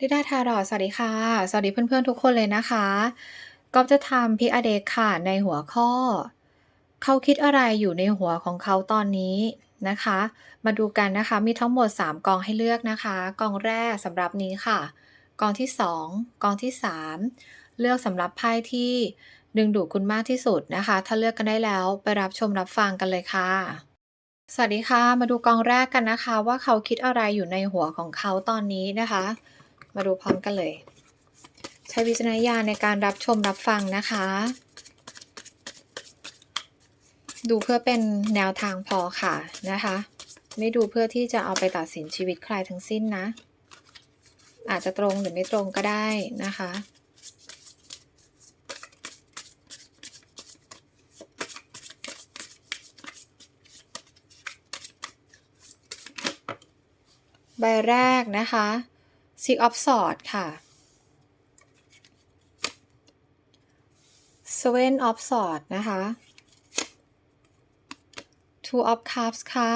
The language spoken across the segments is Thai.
ลิดาทารอสวัสดีค่ะ สวัสดีเพื่อนๆทุกคนเลยนะคะก๊อฟจะทำพิอเดกค่ะในหัวข้อ เขาคิดอะไรอยู่ในหัวของเขาตอนนี้นะคะ มาดูกันนะคะ มีทั้งหมด 3 กองให้เลือกนะคะ กองแรกสำหรับนี้ค่ะ กองที่ 2 กองที่ 3 เลือกสำหรับไพ่ที่ดึงดูดคุณมากที่สุดนะคะ ถ้าเลือกกันได้แล้วไปรับชมรับฟังกันเลยค่ะ สวัสดีค่ะ มาดูกองแรกกันนะคะ ว่าเขาคิดอะไรอยู่ในหัวของเขาตอนนี้นะคะ มาดูพร้อมกันเลย ใช้วิจารณญาณในการรับชมรับฟังนะคะ ดูเพื่อเป็นแนวทางพอค่ะนะคะ ไม่ดูเพื่อที่จะเอาไปตัดสินชีวิตใครทั้งสิ้นนะ อาจจะตรงหรือไม่ตรงก็ได้นะคะใบแรกนะคะ Six of Swords ค่ะ Seven of Swords นะคะ Two of Cups ค่ะ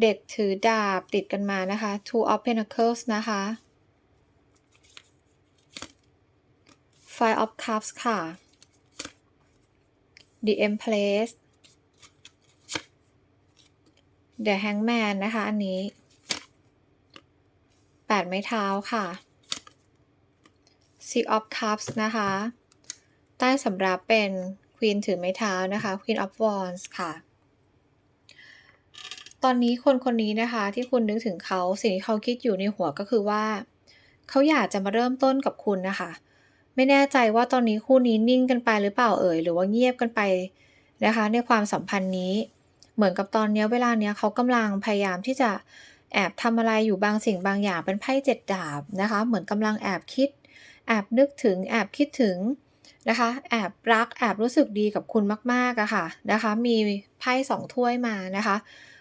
เด็กถือดาบติดกันมานะคะ Two of Pentacles นะคะ Five of Cups ค่ะ The Empress The Hangman นะคะ อันนี้ แปดไม้เท้าค่ะ Six of Cups นะคะ ใต้สำรับเป็น Queen ถือไม้เท้านะคะ Queen of Wands ค่ะ ตอนนี้คนคนนี้นะคะที่คุณนึกถึงเขาสิ่งที่เขาคิดอยู่ในหัวก็คือว่า เขาอยากจะมาเริ่มต้นกับคุณนะคะ ไม่แน่ใจว่าตอนนี้คู่นี้นิ่งกันไปหรือเปล่าเอ่ยหรือว่าเงียบกันไปนะคะ ในความสัมพันธ์นี้ เหมือนกับตอนนี้เวลาเนี้ยเขากำลังพยายามที่จะ แอบทำอะไรอยู่บางสิ่งบางอย่างเป็นไพ่เจ็ดดาบนะคะ เหมือนกำลังแอบคิด แอบนึกถึง แอบคิดถึงนะคะ แอบรัก แอบรู้สึกดีกับคุณมากๆอะค่ะนะคะ มีไพ่สองถ้วยมานะคะ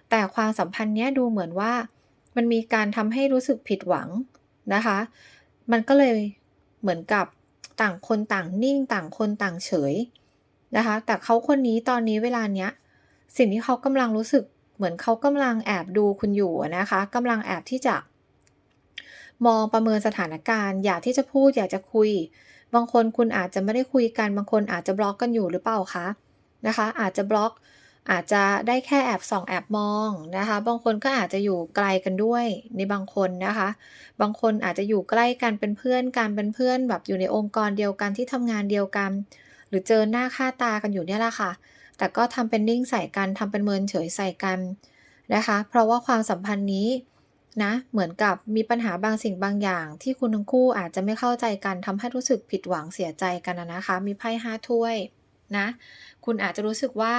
แต่ความสัมพันธ์เนี้ยดูเหมือนว่า มันมีการทำให้รู้สึกผิดหวังนะคะ มันก็เลยเหมือนกับต่างคนต่างนิ่ง ต่างคนต่างเฉยนะคะ แต่เขาคนนี้ตอนนี้เวลาเนี้ย สิ่งที่เขากำลังรู้สึก เหมือนเขากำลังแอบดูคุณอยู่นะคะกำลังแอบที่จะ มองประเมินสถานการณ์ อยากที่จะพูดอยากจะคุย บางคนคุณอาจจะไม่ได้คุยกัน บางคนอาจจะบล็อกกันอยู่หรือเปล่าคะนะคะ อาจจะบล็อกอาจจะได้แค่แอบส่องแอบมองนะคะ บางคนก็อาจจะอยู่ไกลกันด้วยในบางคนนะคะ บางคนอาจจะอยู่ใกล้กันเป็นเพื่อนกันเป็นเพื่อนแบบอยู่ในองค์กรเดียวกันที่ทำงานเดียวกัน หรือเจอหน้าค่าตากันอยู่เนี่ยแหละค่ะ แต่ก็ทำเป็นนิ่งใส่กันทำเป็นเมินเฉยใส่กันนะคะ เพราะว่าความสัมพันธ์นี้นะเหมือนกับมีปัญหาบางสิ่งบางอย่าง ที่คุณทั้งคู่อาจจะไม่เข้าใจกันทำให้รู้สึกผิดหวังเสียใจกันนะคะ มีไพ่ห้าถ้วยนะ คุณอาจจะรู้สึกว่า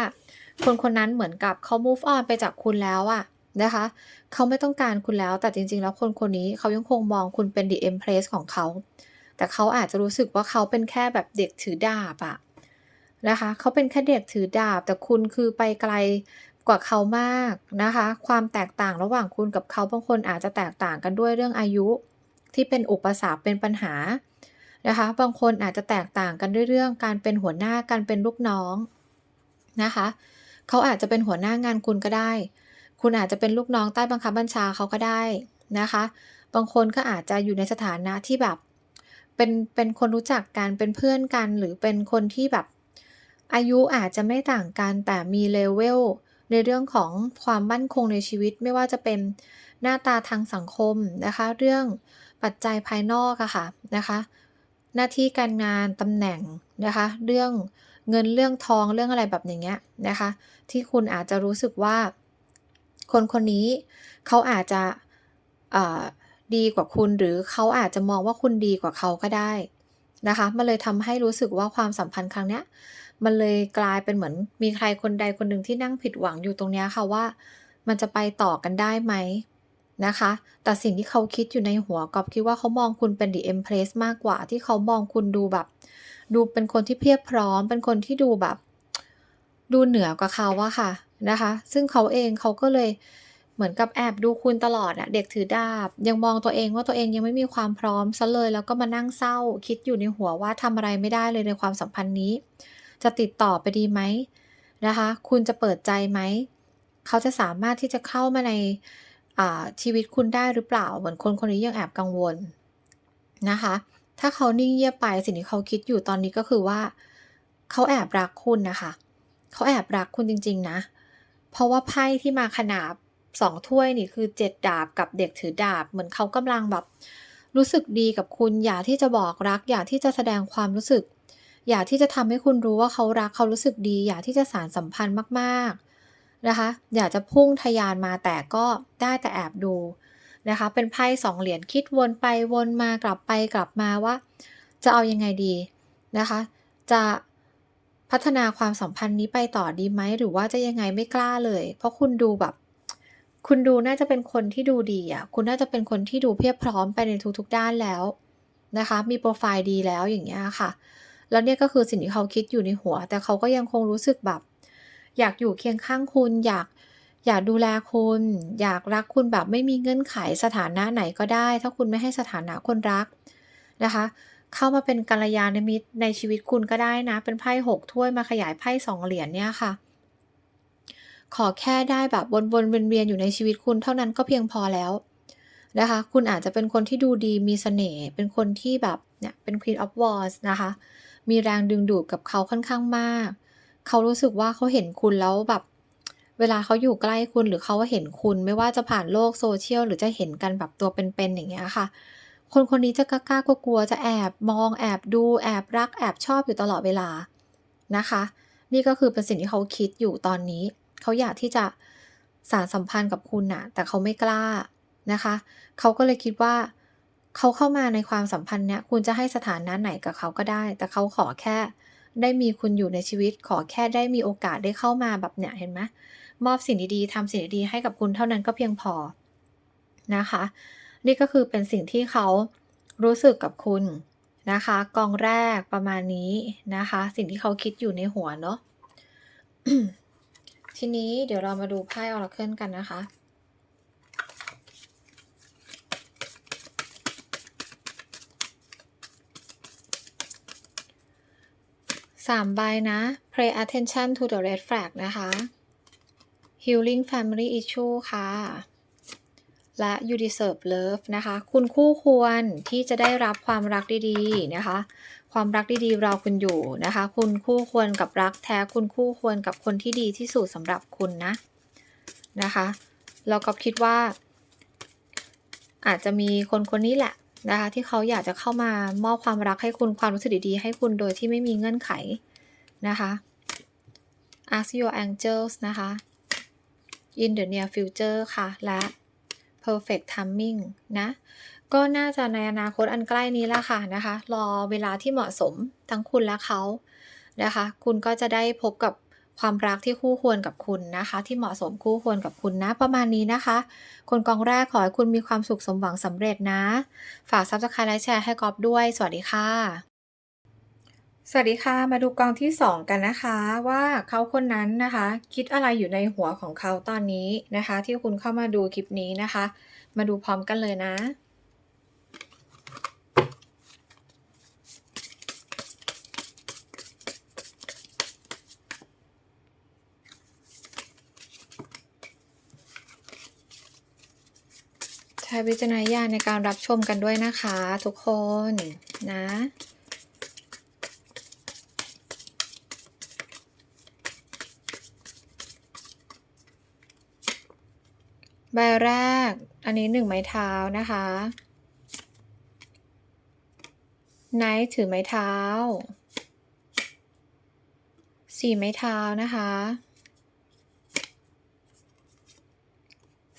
คนคนนั้นเหมือนกับเขา move on ไปจากคุณแล้วอะนะคะ เขาไม่ต้องการคุณแล้วแต่จริง ๆ แล้วคนคนนี้เขายังคงมองคุณเป็น the empress ของเขา แต่เขาอาจจะรู้สึกว่าเขาเป็นแค่แบบเด็กถือดาบอะ นะคะ เขาเป็นแค่เด็กถือดาบ แต่คุณคือไปไกลกว่าเขามากนะคะ ความแตกต่างระหว่างคุณกับเขาบางคนอาจจะแตกต่างกันด้วยเรื่องอายุ ที่เป็นอุปสรรคเป็นปัญหานะคะ บางคนอาจจะแตกต่างกันด้วยเรื่องการเป็นหัวหน้าการเป็นลูกน้องนะคะ เขาอาจจะเป็นหัวหน้างานคุณก็ได้ คุณอาจจะเป็นลูกน้องใต้บังคับบัญชาเขาก็ได้นะคะ บางคนก็อาจจะอยู่ในสถานะที่แบบเป็นเป็นคนรู้จักกันเป็นเพื่อนกัน หรือเป็นคนที่แบบ อายุอาจจะไม่ต่างกันแต่มีเลเวลในเรื่องของความมั่นคงในชีวิตไม่ว่าจะเป็นหน้าตาทางสังคมนะคะ เรื่องปัจจัยภายนอกอะค่ะนะคะ หน้าที่การงานตำแหน่งนะคะ เรื่องเงินเรื่องทองเรื่องอะไรแบบอย่างเงี้ยนะคะ ที่คุณอาจจะรู้สึกว่า คนคนนี้เขาอาจจะดีกว่าคุณหรือเขาอาจจะมองว่าคุณดีกว่าเขาก็ได้ นะคะ มันเลยทำให้รู้สึกว่าความสัมพันธ์ครั้งเนี้ย มันเลยกลายเป็นเหมือนมีใครคนใดคนหนึ่งที่นั่งผิดหวังอยู่ตรงนี้ค่ะว่า มันจะไปต่อกันได้ไหมนะคะ แต่สิ่งที่เขาคิดอยู่ในหัวกอบคิดว่าเขามองคุณเป็น the empress มากกว่าที่เขามองคุณดูแบบ ดูเป็นคนที่เพียบพร้อม เป็นคนที่ดูแบบ ดูเหนือกว่าเขาว่าค่ะนะคะ ซึ่งเขาเองเขาก็เลย เหมือนกับแอบดูคุณตลอดอะเด็กถือดาบ ยังมองตัวเองว่าตัวเองยังไม่มีความพร้อมซะเลย แล้วก็มานั่งเศร้า คิดอยู่ในหัวว่าทำอะไรไม่ได้เลยในความสัมพันธ์นี้ จะติดต่อไปดีไหมนะคะ คุณจะเปิดใจไหม เขาจะสามารถที่จะเข้ามาในอาชีวิตคุณได้หรือเปล่า เหมือนคนคนนี้ยังแอบกังวลนะคะ ถ้าเขานิ่งเงียบไปสิ่งที่เขาคิดอยู่ตอนนี้ก็คือว่า เขาแอบรักคุณนะคะ เขาแอบรักคุณจริง ๆ นะ เพราะว่าไพ่ที่มาขนาบ 2ถ้วยนี่คือ7ดดาบกับเด็กถือดาบ เหมือนเขากำลังแบบ รู้สึกดีกับคุณอยากที่จะบอกรัก อยากที่จะแสดงความรู้สึก อยากที่จะทำให้คุณรู้ว่าเขารักเขารู้สึกดี อยากที่จะสานสัมพันธ์มากๆนะคะ อยากจะพุ่งทะยานมาแต่ก็ได้แต่แอบดูนะคะ เป็นไพ่2เหรียญคิดวนไปวนมากลับไปกลับมาว่า จะเอายังไงดีนะคะ จะพัฒนาความสัมพันธ์นี้ไปต่อดีไหมหรือว่าจะยังไงไม่กล้าเลย เพราะคุณดูแบบ คุณดูน่าจะเป็นคนที่ดูดีอะ คุณน่าจะเป็นคนที่ดูเพียบพร้อมไปในทุกๆด้านแล้วนะคะ มีโพรไฟล์ดีแล้วอย่างเงี้ยค่ะ แล้วเนี่ยก็คือสิ่งที่เขาคิดอยู่ในหัว แต่เขาก็ยังคงรู้สึกแบบ อยากอยู่เคียงข้างคุณ อยากอยากดูแลคุณ อยากรักคุณแบบไม่มีเงื่อนไขสถานะไหนก็ได้ ถ้าคุณไม่ให้สถานะคนรักนะคะ เข้ามาเป็นกัลยาณมิตรในชีวิตคุณก็ได้นะ เป็นไพ่6ถ้วยมาขยายไพ่2เหรียญเนี่ยค่ะ ขอแค่ได้แบบวนๆเวียนๆอยู่ในชีวิตคุณเท่านั้นก็เพียงพอแล้วนะคะ คุณอาจจะเป็นคนที่ดูดีมีเสน่ห์เป็นคนที่แบบเนี่ยเป็น Queen of Wands นะคะ มีแรงดึงดูดกับเขาค่อนข้างมาก เขารู้สึกว่าเขาเห็นคุณแล้วแบบเวลาเขาอยู่ใกล้คุณหรือเขาเห็นคุณไม่ว่าจะผ่านโลก Social หรือจะเห็นกันแบบตัวเป็นๆอย่างเงี้ยค่ะ คนคนนี้จะกล้าๆกลัวๆจะแอบมองแอบดูแอบรักแอบชอบอยู่ตลอดเวลานะคะ นี่ก็คือเป็นสิ่งที่เขาคิดอยู่ตอนนี้ เขาอยากที่จะสานสัมพันธ์กับคุณน่ะแต่เขาไม่กล้านะคะ เขาก็เลยคิดว่าเขาเข้ามาในความสัมพันธ์เนี้ยคุณจะให้สถานะไหนกับเขาก็ได้ แต่เขาขอแค่ได้มีคุณอยู่ในชีวิต ขอแค่ได้มีโอกาสได้เข้ามาแบบเนี่ยเห็นไหมมอบสิ่งดีๆทำสิ่งดีๆให้กับคุณเท่านั้นก็เพียงพอนะคะ นี่ก็คือเป็นสิ่งที่เขารู้สึกกับคุณนะคะ กองแรกประมาณนี้นะคะ สิ่งที่เขาคิดอยู่ในหัวเนาะ ทีนี้เดี๋ยวเรามาดูไพ่ Oracle กันนะคะ3ใบนะ Pay attention to the red flag นะคะ Healing family issue ค่ะ และ You deserve love นะคะ คุณคู่ควรที่จะได้รับความรักดี ๆ นะคะ ความรักดีๆรอคุณอยู่นะคะ คุณคู่ควรกับรักแท้ คุณคู่ควรกับคนที่ดีที่สุดสำหรับคุณนะนะคะแล้วก็คิดว่า อาจจะมีคนคนนี้แหละนะคะ ที่เขาอยากจะเข้ามามอบความรักให้คุณความรู้สึกดีๆ ให้คุณโดยที่ไม่มีเงื่อนไขนะคะ Ask your angels นะคะ In the near future ค่ะ และ Perfect timing นะ ก็น่าจะในอนาคตอันใกล้นี้แหละค่ะนะคะ รอเวลาที่เหมาะสมทั้งคุณและเขานะคะ คุณก็จะได้พบกับความรักที่คู่ควรกับคุณนะคะ ที่เหมาะสมคู่ควรกับคุณนะประมาณนี้นะคะ คนกองแรกขอให้คุณมีความสุขสมหวังสำเร็จนะ ฝาก Subscribe และแชร์ให้กอฟด้วย สวัสดีค่ะ สวัสดีค่ะ มาดูกองที่ 2 กันนะคะ ว่าเขาคนนั้นนะคะ คิดอะไรอยู่ในหัวของเขาตอนนี้นะคะ ที่คุณเข้ามาดูคลิปนี้นะคะ มาดูพร้อมกันเลยนะ วิจารณญาณในการรับชมกันด้วยนะคะทุกคนนะใบแรก อันนี้1ไม้เท้านะคะ Knight ถือไม้เท้า4ไม้เท้านะคะ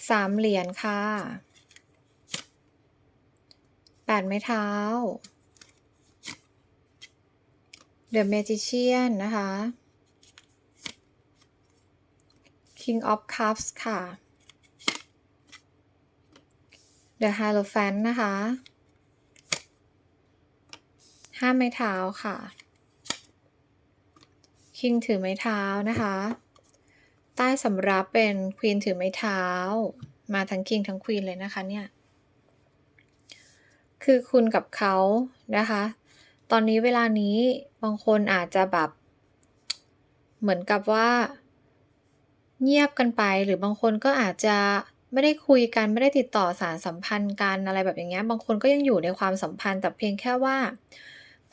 3เหรียญค่ะ 8ไม้เท้า The Magician นะคะ King of Cups ค่ะ The Hierophant นะคะ5ไม้เท้าค่ะ King ถือไม้เท้านะคะ ใต้สำรับเป็น Queen ถือไม้เท้า มาทั้ง King ทั้ง Queen เลยนะคะเนี่ย คือคุณกับเขานะคะ ตอนนี้เวลานี้บางคนอาจจะแบบ เหมือนกับว่า เงียบกันไปหรือบางคนก็อาจจะไม่ได้คุยกันไม่ได้ติดต่อสานสัมพันธ์กันอะไรแบบอย่างเงี้ยบางคนก็ยังอยู่ในความสัมพันธ์แต่เพียงแค่ว่า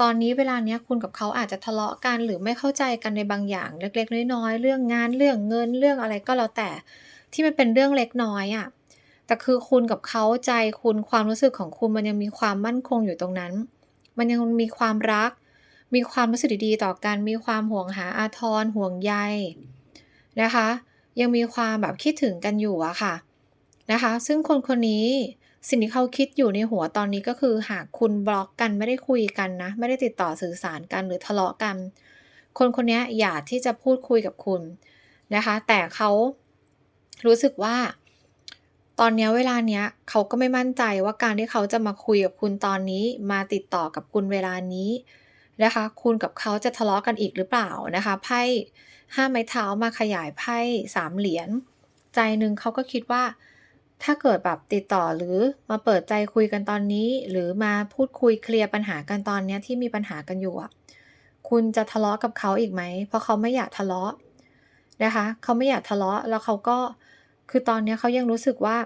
ตอนนี้เวลาเนี้ยคุณกับเขาอาจจะทะเลาะกันหรือไม่เข้าใจกันในบางอย่างเล็กๆน้อยๆเรื่องงานเรื่องเงินเรื่องอะไรก็แล้วแต่ที่มันเป็นเรื่องเล็กน้อยอะ แต่คือคุณกับเขาใจคุณความรู้สึกของคุณมันยังมีความมั่นคงอยู่ตรงนั้น มันยังมีความรัก มีความรู้สึกดีๆต่อกัน มีความห่วงหาอาทรห่วงใยนะคะ ยังมีความแบบคิดถึงกันอยู่อะค่ะนะคะ ซึ่งคนคนนี้สิ่งที่เขาคิดอยู่ในหัวตอนนี้ก็คือหากคุณบล็อกกันไม่ได้คุยกันนะ ไม่ได้ติดต่อสื่อสารกันหรือทะเลาะกัน คนคนนี้อยากที่จะพูดคุยกับคุณนะคะ แต่เขารู้สึกว่า ตอนนี้เวลาเนี้ยเขาก็ไม่มั่นใจว่าการที่เขาจะมาคุยกับคุณตอนนี้ มาติดต่อกับคุณเวลานี้นะคะ คุณกับเขาจะทะเลาะกันอีกหรือเปล่านะคะไพ่5ไม้เท้ามาขยายไพ่3เหรียญใจหนึ่งเขาก็คิดว่า ถ้าเกิดแบบติดต่อหรือมาเปิดใจคุยกันตอนนี้ หรือมาพูดคุยเคลียร์ปัญหากันตอนนี้ที่มีปัญหากันอยู่อะคุณจะทะเลาะกับเขาอีกไหม?เพราะเขาไม่อยากทะเลาะนะคะ เขาไม่อยากทะเลาะแล้วเขาก็ คือตอนนี้เขายังรู้สึกว่า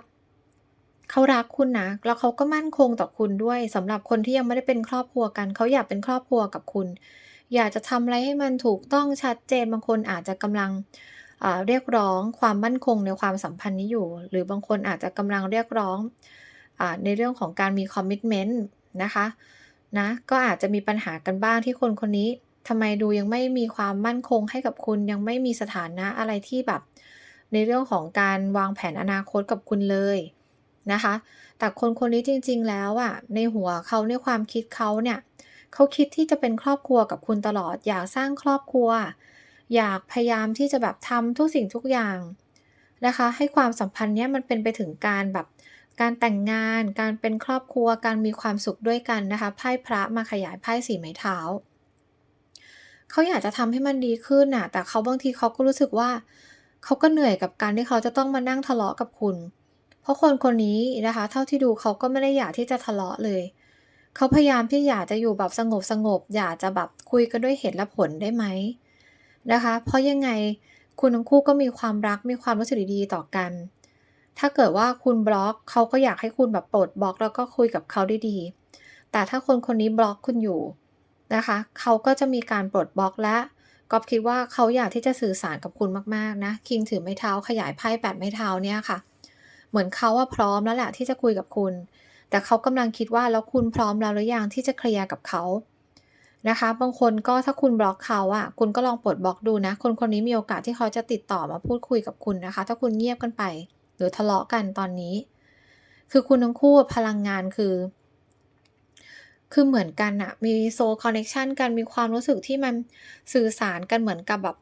เขารักคุณนะ แล้วเขาก็มั่นคงต่อคุณด้วยสำหรับคนที่ยังไม่ได้เป็นครอบครัวกัน เขาอยากเป็นครอบครัวกับคุณ อยากจะทำอะไรให้มันถูกต้องชัดเจน บางคนอาจจะกำลังเรียกร้องความมั่นคงในความสัมพันธ์นี้อยู่ หรือบางคนอาจจะกำลังเรียกร้องอในเรื่องของการมีคอมมิตเมนต์นะคะนะ ก็อาจจะมีปัญหากันบ้างที่คนคนนี้ทำไมดูยังไม่มีความมั่นคงให้กับคุณยังไม่มีสถานะอะไรที่แบบ ในเรื่องของการวางแผนอนาคตกับคุณเลยนะคะ แต่คนคนนี้จริง ๆ แล้วอะในหัวเขาในความคิดเขาเนี่ยเขาคิดที่จะเป็นครอบครัวกับคุณตลอด อยากสร้างครอบครัว อยากพยายามที่จะแบบทำทุกสิ่งทุกอย่างนะคะ ให้ความสัมพันธ์เนี้ยมันเป็นไปถึงการแบบการแต่งงาน การเป็นครอบครัว การมีความสุขด้วยกันนะคะ ไพ่พระมาขยายไพ่4ไม้เท้า เขาอยากจะทำให้มันดีขึ้นน่ะ แต่เขาบางทีเขาก็รู้สึกว่า เขาก็เหนื่อยกับการที่เขาจะต้องมานั่งทะเลาะกับคุณ เพราะคนคนนี้นะคะ เท่าที่ดูเขาก็ไม่ได้อยากที่จะทะเลาะเลย เขาพยายามที่อยากจะอยู่แบบสงบๆอยากจะแบบคุยกันด้วยเหตุและผลได้ไหม?นะคะ เพราะยังไงคุณทั้งคู่ก็มีความรักมีความรู้สึกดีๆต่อกัน ถ้าเกิดว่าคุณบล็อกเขาก็อยากให้คุณแบบปลดบล็อก แล้วก็คุยกับเขาได้ดี แต่ถ้าคนคนนี้บล็อกคุณอยู่นะคะ เขาก็จะมีการปลดบล็อกและ ก๊อฟคิดว่าเขาอยากที่จะสื่อสารกับคุณมากๆนะคิงถือไม้เท้าขยายไพ่8ไม้เท้าเนี่ยค่ะ เหมือนเขาอะพร้อมแล้วแหละที่จะคุยกับคุณ แต่เขากำลังคิดว่าแล้วคุณพร้อมแล้วหรือยังที่จะเคลียร์กับเขานะคะ บางคนก็ถ้าคุณบล็อกเขาอะคุณก็ลองปลดบล็อกดูนะ คนคนนี้มีโอกาสที่เขาจะติดต่อมาพูดคุยกับคุณนะคะ ถ้าคุณเงียบกันไป หรือทะเลาะกันตอนนี้ คือคุณทั้งคู่พลังงานคือ คือเหมือนกันน่ะมี soul connection กันมีความรู้สึกที่มันสื่อสารกันเหมือนกับแบบ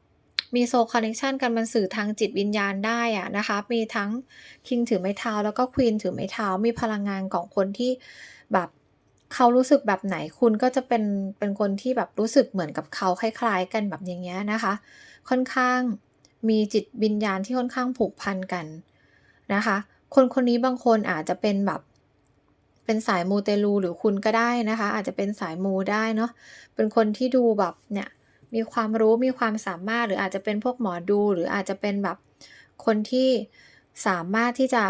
มี soul connection กันมันสื่อทางจิตวิญญาณได้อะนะคะ มีทั้งคิงถือไม้เท้าแล้วก็ควีนถือไม้เท้า มีพลังงานของคนที่แบบเขารู้สึกแบบไหนคุณก็จะเป็นเป็นคนที่แบบรู้สึกเหมือนกับเขาคล้ายๆ กันแบบอย่างเงี้ยนะคะ ค่อนข้างมีจิตวิญญาณที่ค่อนข้างผูกพันกันนะคะ คนคนนี้บางคนอาจจะเป็นแบบ เป็นสายมูเตลูหรือคุณก็ได้นะคะ อาจจะเป็นสายมูได้เนาะเป็นคนที่ดูแบบเนี่ยมีความรู้มีความสามารถหรืออาจจะเป็นพวกหมอดู หรืออาจจะเป็นแบบคนที่สามารถที่จะ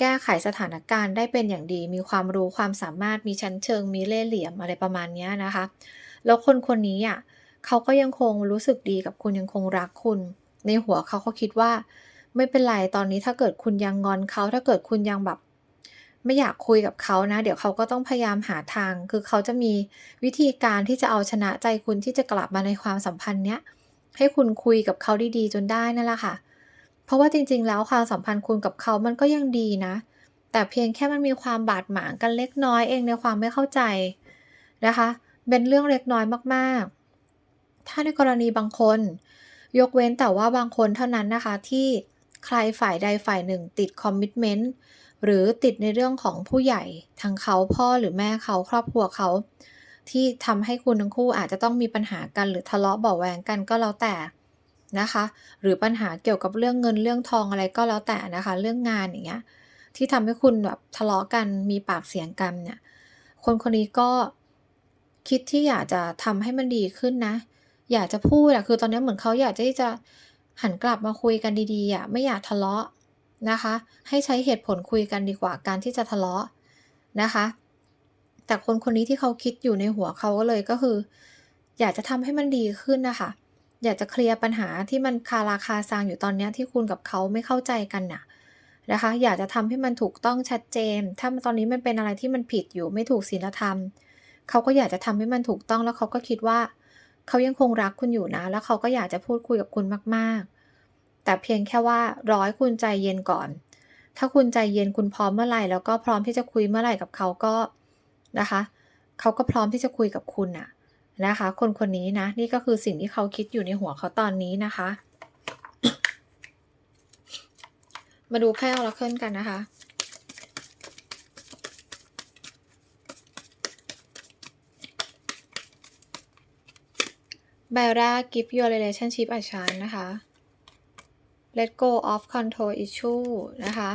แก้ไขสถานการณ์ได้เป็นอย่างดี มีความรู้ความสามารถมีชั้นเชิง มีเล่ห์เหลี่ยมอะไรประมาณนี้นะคะ แล้วคนคนนี้อะเขาก็ยังคงรู้สึกดีกับคุณยังคงรักคุณ ในหัวเขาเขาคิดว่า ไม่เป็นไรตอนนี้ถ้าเกิดคุณยังงอนเขาถ้าเกิดคุณยังแบบ ไม่อยากคุยกับเขานะ เดี๋ยวเขาก็ต้องพยายามหาทาง คือเขาจะมีวิธีการที่จะเอาชนะใจคุณที่จะกลับมาในความสัมพันธ์เนี้ยให้คุณคุยกับเขาดีๆ จนได้นั่นแหละค่ะ เพราะว่าจริงๆ แล้วความสัมพันธ์คุณกับเขามันก็ยังดีนะ แต่เพียงแค่มันมีความบาดหมางกันเล็กน้อยเองในความไม่เข้าใจนะคะ เป็นเรื่องเล็กน้อยมากๆ ถ้าในกรณีบางคน ยกเว้นแต่ว่าบางคนเท่านั้นนะคะที่ใครฝ่ายใดฝ่ายหนึ่งติดคอมมิตเมนต์ หรือติดในเรื่องของผู้ใหญ่ทางเขาพ่อหรือแม่เขาครอบครัวเขา ที่ทำให้คุณทั้งคู่อาจจะต้องมีปัญหากันหรือทะเลาะเบาแวงกันก็แล้วแต่นะคะ หรือปัญหาเกี่ยวกับเรื่องเงินเรื่องทองอะไรก็แล้วแต่นะคะ เรื่องงานอย่างเงี้ยที่ทำให้คุณแบบทะเลาะกันมีปากเสียงกันเนี่ยคนคนนี้ก็คิดที่อยากจะทำให้มันดีขึ้นนะ อยากจะพูดอะคือตอนนี้เหมือนเขาอยากที่จะหันกลับมาคุยกันดีๆอะไม่อยากทะเลาะ นะคะ ให้ใช้เหตุผลคุยกันดีกว่าการที่จะทะเลาะนะคะ แต่คนคนนี้ที่เขาคิดอยู่ในหัวเขาก็เลยก็คือ อยากจะทำให้มันดีขึ้นนะคะ อยากจะเคลียร์ปัญหาที่มันคาราคาซังอยู่ตอนนี้ที่คุณกับเขาไม่เข้าใจกันน่ะนะคะ อยากจะทำให้มันถูกต้องชัดเจน ถ้าตอนนี้มันเป็นอะไรที่มันผิดอยู่ไม่ถูกศีลธรรม เขาก็อยากจะทำให้มันถูกต้องแล้วเขาก็คิดว่า เขายังคงรักคุณอยู่นะ แล้วเขาก็อยากจะพูดคุยกับคุณมากๆ แต่เพียงแค่ว่ารอให้คุณใจเย็นก่อน ถ้าคุณใจเย็นคุณพร้อมเมื่อไรแล้วก็พร้อมที่จะคุยเมื่อไรกับเขาก็นะคะเขาก็พร้อมที่จะคุยกับคุณน่ะนะคะ คนคนนี้นะ นี่ก็คือสิ่งที่เขาคิดอยู่ในหัวเขาตอนนี้นะคะ มาดูไพ่ Oracle กันนะคะ Byra give your relationship a chance นะคะ let go of control issue นะคะ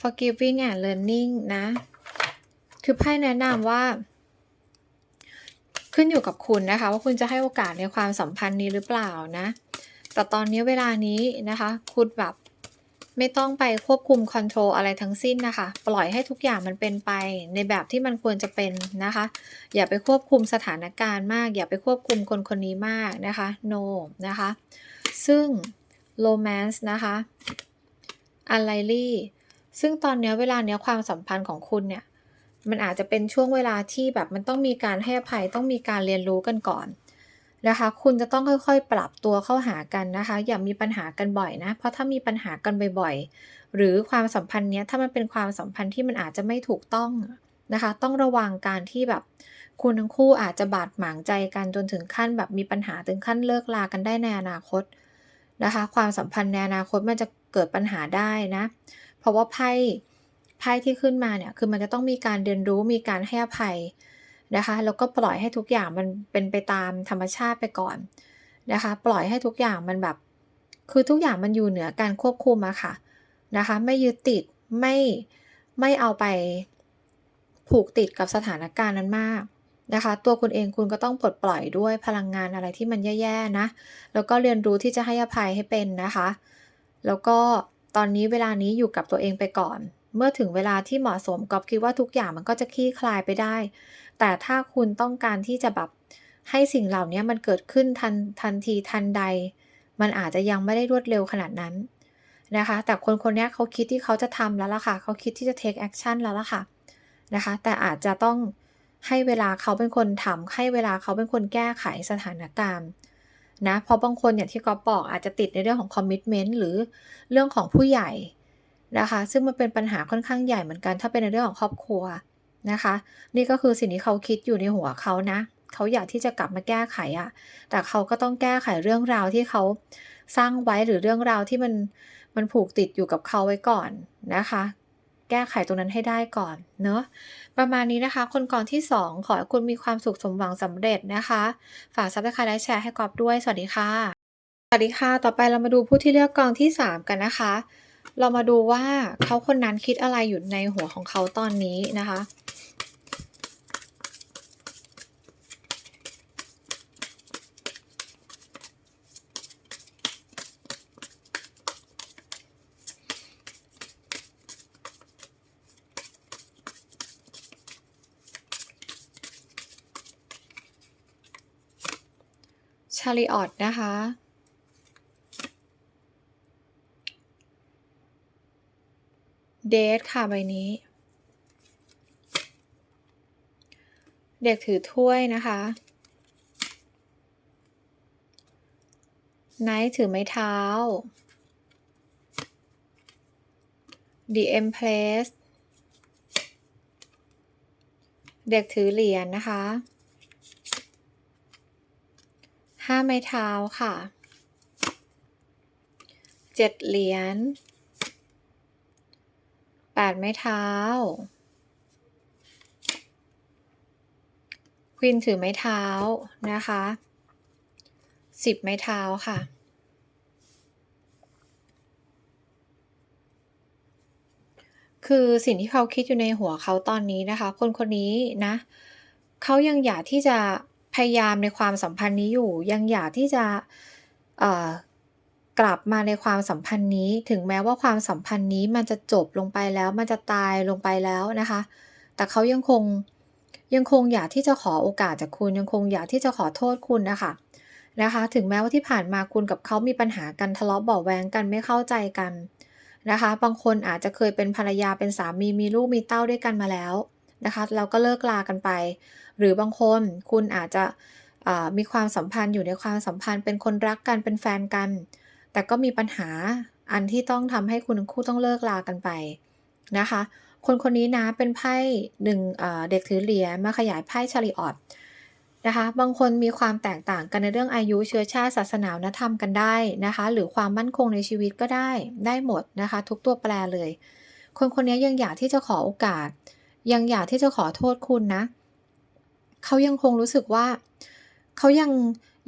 forgiving and learning นะ คือไพ่แนะนำว่า ขึ้นอยู่กับคุณนะคะ ว่าคุณจะให้โอกาสในความสัมพันธ์นี้หรือเปล่านะ แต่ตอนนี้เวลานี้นะคะ คุณแบบไม่ต้องไปควบคุมคอนโทรลอะไรทั้งสิ้นนะคะ ปล่อยให้ทุกอย่างมันเป็นไปในแบบที่มันควรจะเป็นนะคะ อย่าไปควบคุมสถานการณ์มาก อย่าไปควบคุมคนคนนี้มากนะคะ โ no นะคะ ซึ่ง romance นะคะ unlikely ซึ่งตอนเนี้ยเวลาเนี้ยความสัมพันธ์ของคุณเนี่ย มันอาจจะเป็นช่วงเวลาที่แบบมันต้องมีการให้อภัยต้องมีการเรียนรู้กันก่อนนะคะ คุณจะต้องค่อยๆ ปรับตัวเข้าหากันนะคะ อย่ามีปัญหากันบ่อยนะ เพราะถ้ามีปัญหากันบ่อยๆ หรือความสัมพันธ์เนี้ยถ้ามันเป็นความสัมพันธ์ที่มันอาจจะไม่ถูกต้องนะคะ ต้องระวังการที่แบบ คุณทั้งคู่อาจจะบาดหมางใจกันจนถึงขั้นแบบมีปัญหาถึงขั้นเลิกลากันได้ในอนาคต นะคะ ความสัมพันธ์ในอนาคตมันจะเกิดปัญหาได้นะ เพราะว่าไพ่ไพ่ที่ขึ้นมาเนี่ยคือมันจะต้องมีการเรียนรู้มีการให้อภัยนะคะแล้วก็ปล่อยให้ทุกอย่างมันเป็นไปตามธรรมชาติไปก่อนนะคะ ปล่อยให้ทุกอย่างมันแบบ คือทุกอย่างมันอยู่เหนือการควบคุมอะค่ะนะคะ ไม่ยึดติดไม่ไม่เอาไปผูกติดกับสถานการณ์นั้นมาก นะคะ ตัวคุณเองคุณก็ต้องปลดปล่อยด้วยพลังงานอะไรที่มันแย่ๆนะ แล้วก็เรียนรู้ที่จะให้อภัยให้เป็นนะคะ แล้วก็ตอนนี้เวลานี้อยู่กับตัวเองไปก่อน เมื่อถึงเวลาที่เหมาะสมก๊อฟคิดว่าทุกอย่างมันก็จะคลี่คลายไปได้ แต่ถ้าคุณต้องการที่จะแบบให้สิ่งเหล่านี้มันเกิดขึ้นทันทันทีทันใด มันอาจจะยังไม่ได้รวดเร็วขนาดนั้นนะคะ แต่คนคนนี้เขาคิดที่เขาจะทำแล้วล่ะค่ะ เขาคิดที่จะ take action แล้วล่ะค่ะนะคะ แต่อาจจะต้อง ให้เวลาเขาเป็นคนทำให้เวลาเขาเป็นคนแก้ไขสถานการณ์นะเพราะบางคนอย่างที่ก๊อฟบอกอาจจะติดในเรื่องของคอมมิชเมนต์หรือเรื่องของผู้ใหญ่นะคะซึ่งมันเป็นปัญหาค่อนข้างใหญ่เหมือนกัน ถ้าเป็นในเรื่องของครอบครัวนะคะ นี่ก็คือสิ่งที่เขาคิดอยู่ในหัวเขานะ เขาอยากที่จะกลับมาแก้ไขอะแต่เขาก็ต้องแก้ไขเรื่องราวที่เขาสร้างไว้หรือเรื่องราวที่มันมันผูกติดอยู่กับเขาไว้ก่อนนะคะ แก้ไขตรงนั้นให้ได้ก่อนเนอะประมาณนี้นะคะคนก่อนที่ 2 ขอให้คุณมีความสุขสมหวังสำเร็จนะคะ ฝากซับสไครต์และแชร์ให้กอบด้วย สวัสดีค่ะสวัสดีค่ะ ต่อไปเรามาดูผู้ที่เลือกกองที่ 3 กันนะคะ เรามาดูว่าเขาคนนั้นคิดอะไรอยู่ในหัวของเขาตอนนี้นะคะ ชาริออตนะคะ เดทค่ะใบนี้ เด็กถือถ้วยนะคะไนท์ถือไม้เท้า The Empress เด็กถือเหรียญนะคะ ห้าไม้เท้าค่ะเจ็ดเหรียญแปดไม้เท้าควีนถือไม้เท้านะคะสิบไม้เท้าค่ะคือสิ่งที่เขาคิดอยู่ในหัวเขาตอนนี้นะคะ คนคนนี้นะ เขายังอยากที่จะ พยายามในความสัมพันธ์นี้อยู่ ยังอยากที่จะกลับมาในความสัมพันธ์นี้ ถึงแม้ว่าความสัมพันธ์นี้มันจะจบลงไปแล้ว มันจะตายลงไปแล้วนะคะ แต่เขายังคงยังคงอยากที่จะขอโอกาสจากคุณ ยังคงอยากที่จะขอโทษคุณนะคะนะคะ ถึงแม้ว่าที่ผ่านมาคุณกับเขามีปัญหากันทะเลาะเบาแวงกันไม่เข้าใจกันนะคะ บางคนอาจจะเคยเป็นภรรยาเป็นสามีมีลูกมีเต้าด้วยกันมาแล้วนะคะแล้วก็เลิกรากันไป หรือบางคนคุณอาจจะมีความสัมพันธ์อยู่ในความสัมพันธ์ เป็นคนรักกันเป็นแฟนกัน แต่ก็มีปัญหาอันที่ต้องทำให้คุณคู่ต้องเลิกรากันไปนะคะ คนคนนี้นะเป็นไพ่หนึ่งเด็กถือเหรียญมาขยายไพ่ Chariot นะคะ บางคนมีความแตกต่างกันในเรื่องอายุเชื้อชาติศาสนาวนธรรมกันได้นะคะ หรือความมั่นคงในชีวิตก็ได้ได้หมดนะคะ ทุกตัวแปรเลย คนคนนี้ยังอยากที่จะขอโอกาส ยังอยากที่จะขอโทษคุณนะ เขายังคงรู้สึกว่า เขายัง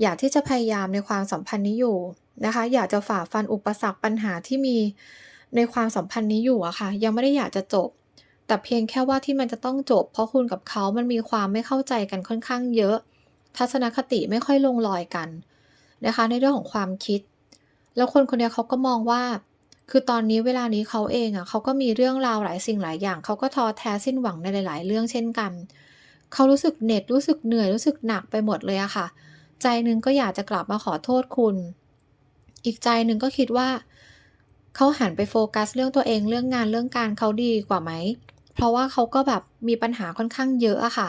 อยากที่จะพยายามในความสัมพันธ์นี้อยู่นะคะ อยากจะฝ่าฟันอุปสรรคปัญหาที่มีในความสัมพันธ์นี้อยู่อะค่ะ ยังไม่ได้อยากจะจบ แต่เพียงแค่ว่าที่มันจะต้องจบ เพราะคุณกับเขามันมีความไม่เข้าใจกันค่อนข้างเยอะ ทัศนคติไม่ค่อยลงรอยกันนะคะ ในเรื่องของความคิด แล้วคนคนนี้เขาก็มองว่า คือตอนนี้เวลานี้เขาเองอะเขาก็มีเรื่องราวหลายสิ่งหลายอย่าง เขาก็ท้อแท้สิ้นหวังในหลาย ๆ เรื่องเช่นกัน เขารู้สึกเหน็ดรู้สึกเหนื่อยรู้สึกหนักไปหมดเลยอะค่ะ ใจหนึ่งก็อยากจะกลับมาขอโทษคุณ อีกใจหนึ่งก็คิดว่า เขาหันไปโฟกัสเรื่องตัวเองเรื่องงานเรื่องการเขาดีกว่าไหม เพราะว่าเขาก็แบบมีปัญหาค่อนข้างเยอะอะค่ะ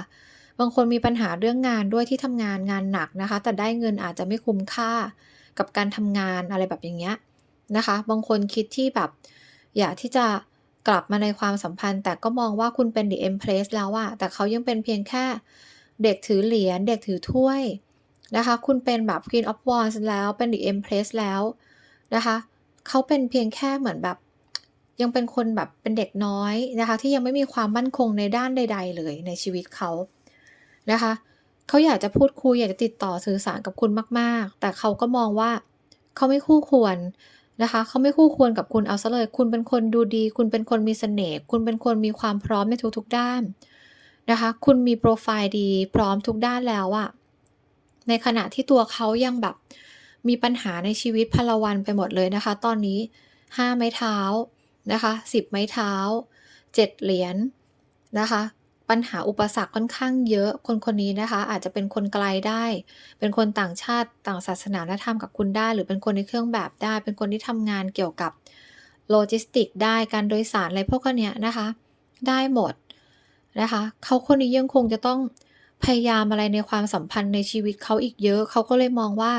บางคนมีปัญหาเรื่องงานด้วยที่ทำงานงานหนักนะคะ แต่ได้เงินอาจจะไม่คุ้มค่ากับการทำงานอะไรแบบอย่างเงี้ยนะคะ บางคนคิดที่แบบ อยากที่จะ กลับมาในความสัมพันธ์ แต่ก็มองว่าคุณเป็น The Empress แล้วอะแต่เขายังเป็นเพียงแค่เด็กถือเหรียญเด็กถือถ้วยนะคะ คุณเป็นแบบ Queen of Wands แล้วเป็น The Empress แล้วนะคะเขาเป็นเพียงแค่เหมือนแบบ ยังเป็นคนแบบเป็นเด็กน้อยนะคะ ที่ยังไม่มีความมั่นคงในด้านใด ๆ เลยในชีวิตเขานะคะเขาอยากจะพูดคุยอยากจะติดต่อสื่อสารกับคุณมาก ๆ แต่เขาก็มองว่าเขาไม่คู่ควร นะคะ เขาไม่คู่ควรกับคุณเอาเสียเลย คุณเป็นคนดูดี คุณเป็นคนมีเสน่ห์ คุณเป็นคนมีความพร้อมในทุกๆด้านนะคะ คุณมีโพรไฟล์ดีพร้อมทุกด้านแล้วอะในขณะที่ตัวเขายังแบบมีปัญหาในชีวิตพลวันไปหมดเลยนะคะ ตอนนี้ 5 ไม้เท้านะคะ 10 ไม้เท้า 7 เหรียญนะคะ ปัญหาอุปสรรคค่อนข้างเยอะ คนคนนี้นะคะ อาจจะเป็นคนไกลได้ เป็นคนต่างชาติต่างศาสนาวัฒนธรรมกับคุณได้ หรือเป็นคนในเครื่องแบบได้ เป็นคนที่ทำงานเกี่ยวกับโลจิสติกส์ได้การโดยสารอะไรพวกนี้นะคะ ได้หมดนะคะเขาคนนี้ยังคงจะต้องพยายามอะไรในความสัมพันธ์ในชีวิตเขาอีกเยอะ เขาก็เลยมองว่า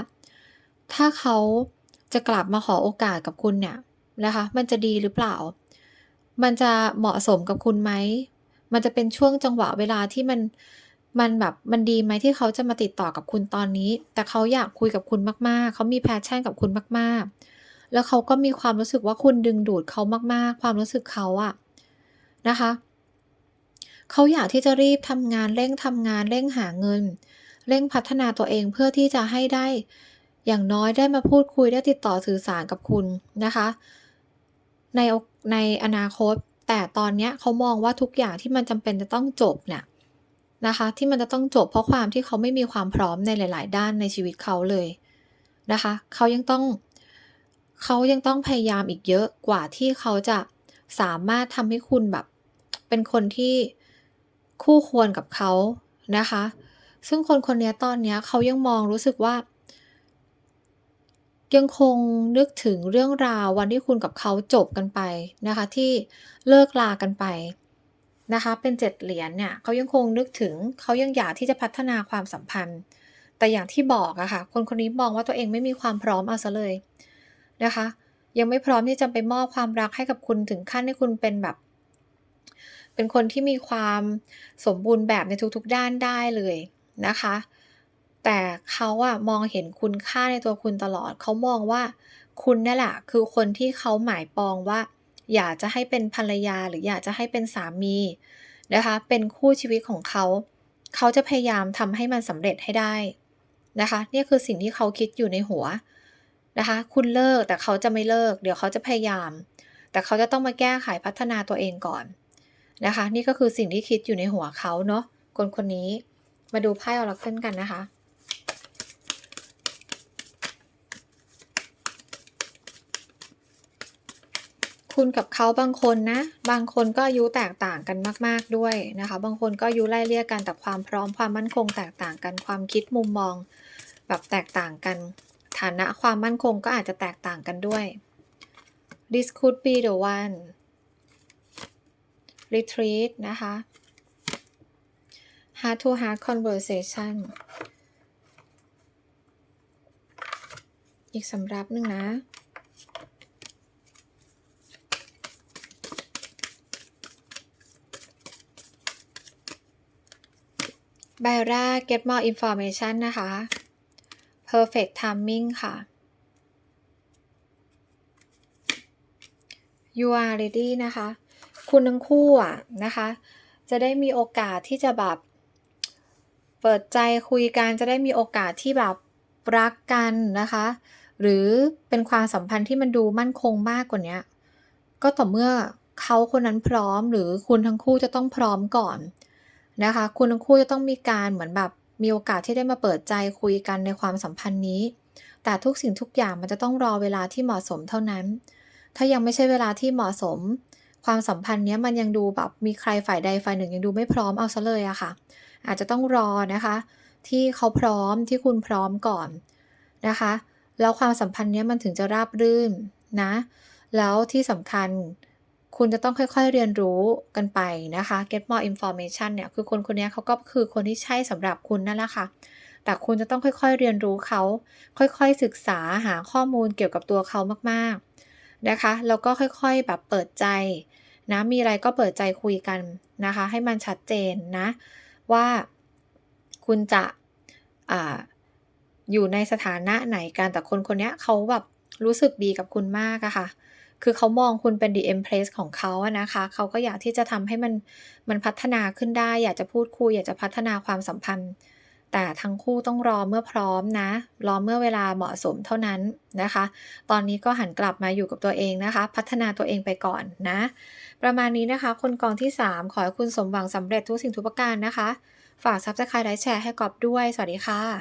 ถ้าเขาจะกลับมาขอโอกาสกับคุณเนี่ยนะคะ มันจะดีหรือเปล่า มันจะเหมาะสมกับคุณไหม มันจะเป็นช่วงจังหวะเวลาที่มันมันแบบมันดีไหมที่เขาจะมาติดต่อกับคุณตอนนี้ แต่เขาอยากคุยกับคุณมากๆ เขามี passion กับคุณมากๆ แล้วเขาก็มีความรู้สึกว่าคุณดึงดูดเขามากๆ ความรู้สึกเขาอะนะคะ เขาอยากที่จะรีบทำงานเร่งทำงานเร่งหาเงิน เร่งพัฒนาตัวเองเพื่อที่จะให้ได้ อย่างน้อยได้มาพูดคุยได้ติดต่อสื่อสารกับคุณนะคะ ในในอนาคต แต่ตอนเนี้ยเขามองว่าทุกอย่างที่มันจำเป็นจะต้องจบเนี่ยนะคะ ที่มันจะต้องจบเพราะความที่เขาไม่มีความพร้อมในหลาย ๆ ด้านในชีวิตเขาเลยนะคะเขายังต้องเขายังต้องพยายามอีกเยอะกว่าที่เขาจะสามารถทำให้คุณแบบ เป็นคนที่คู่ควรกับเขานะคะ ซึ่งคนคนนี้ตอนนี้เขายังมองรู้สึกว่า ยังคงนึกถึงเรื่องราววันที่คุณกับเขาจบกันไปนะคะ ที่เลิกรากันไปนะคะ เป็น7เหรียญเนี่ยเขายังคงนึกถึงเขายังอยากที่จะพัฒนาความสัมพันธ์ แต่อย่างที่บอกอะค่ะ คนคนนี้มองว่าตัวเองไม่มีความพร้อมเอาเสียเลยนะคะ ยังไม่พร้อมที่จะไปมอบความรักให้กับคุณถึงขั้นให้คุณเป็นแบบ เป็นคนที่มีความสมบูรณ์แบบในทุกๆด้านได้เลยนะคะ แต่เขาอะมองเห็นคุณค่าในตัวคุณตลอด เขามองว่าคุณนี่แหละคือคนที่เขาหมายปองว่า อยากจะให้เป็นภรรยาหรืออยากจะให้เป็นสามีนะคะ เป็นคู่ชีวิตของเขา เขาจะพยายามทำให้มันสำเร็จให้ได้นะคะนี่คือสิ่งที่เขาคิดอยู่ในหัวนะคะ คุณเลิกแต่เขาจะไม่เลิก เดี๋ยวเขาจะพยายาม แต่เขาจะต้องมาแก้ไขพัฒนาตัวเองก่อนนะคะ นี่ก็คือสิ่งที่คิดอยู่ในหัวเขาเนาะคนคนนี้มาดูไพ่ Oracle กันนะคะ คุณกับเขาบางคนนะ บางคนก็อายุแตกต่างกันมาก ๆด้วยนะคะ บางคนก็อายุไล่เลี่ยกันแต่ความพร้อมความมั่นคงแตกต่างกันความคิดมุมมอง แบบแตกต่างกัน ฐานะความมั่นคงก็อาจจะแตกต่างกันด้วย this could be the one retreat นะคะ heart to heart conversation อีกสำรับหนึ่งนะ ใบแรก get more information นะคะ perfect timing ค่ะ you are ready นะคะ คุณทั้งคู่อะนะคะ จะได้มีโอกาสที่จะแบบ เปิดใจคุยกัน จะได้มีโอกาสที่แบบรักกันนะคะ หรือเป็นความสัมพันธ์ที่มันดูมั่นคงมากกว่านี้ก็ต่อเมื่อเขาคนนั้นพร้อมหรือคุณทั้งคู่จะต้องพร้อมก่อน นะคะ คุณทั้งคู่จะต้องมีการเหมือนแบบมีโอกาสที่ได้มาเปิดใจคุยกันในความสัมพันธ์นี้ แต่ทุกสิ่งทุกอย่างมันจะต้องรอเวลาที่เหมาะสมเท่านั้น ถ้ายังไม่ใช่เวลาที่เหมาะสม ความสัมพันธ์เนี้ยมันยังดูแบบมีใครฝ่ายใดฝ่ายหนึ่งยังดูไม่พร้อมเอาซะเลยอะค่ะ อาจจะต้องรอนะคะ ที่เขาพร้อมที่คุณพร้อมก่อนนะคะ แล้วความสัมพันธ์เนี้ยมันถึงจะราบรื่นนะ แล้วที่สำคัญ คุณจะต้องค่อยๆเรียนรู้กันไปนะคะ get more information เนี่ย คือคนคนนี้เขาก็คือคนที่ใช่สำหรับคุณนั่นแหละค่ะ แต่คุณจะต้องค่อยๆเรียนรู้เขา ค่อยๆศึกษาหาข้อมูลเกี่ยวกับตัวเขามากๆนะคะ แล้วก็ค่อยๆแบบเปิดใจนะ มีอะไรก็เปิดใจคุยกันนะคะ ให้มันชัดเจนนะ ว่าคุณจะอ่าอยู่ในสถานะไหนกัน แต่คนคนนี้เขาแบบรู้สึกดีกับคุณมากอะค่ะ คือเขามองคุณเป็น the empress ของเขาอะนะคะ เขาก็อยากที่จะทำให้มันมันพัฒนาขึ้นได้ อยากจะพูดคุย อยากจะพัฒนาความสัมพันธ์ แต่ทั้งคู่ต้องรอเมื่อพร้อมนะ รอเมื่อเวลาเหมาะสมเท่านั้นนะคะ ตอนนี้ก็หันกลับมาอยู่กับตัวเองนะคะ พัฒนาตัวเองไปก่อนนะ ประมาณนี้นะคะ คนกองที่ 3 ขอให้คุณสมหวังสำเร็จทุกสิ่งทุกประการนะคะ ฝาก Subscribe และแชร์ให้กอบด้วย สวัสดีค่ะ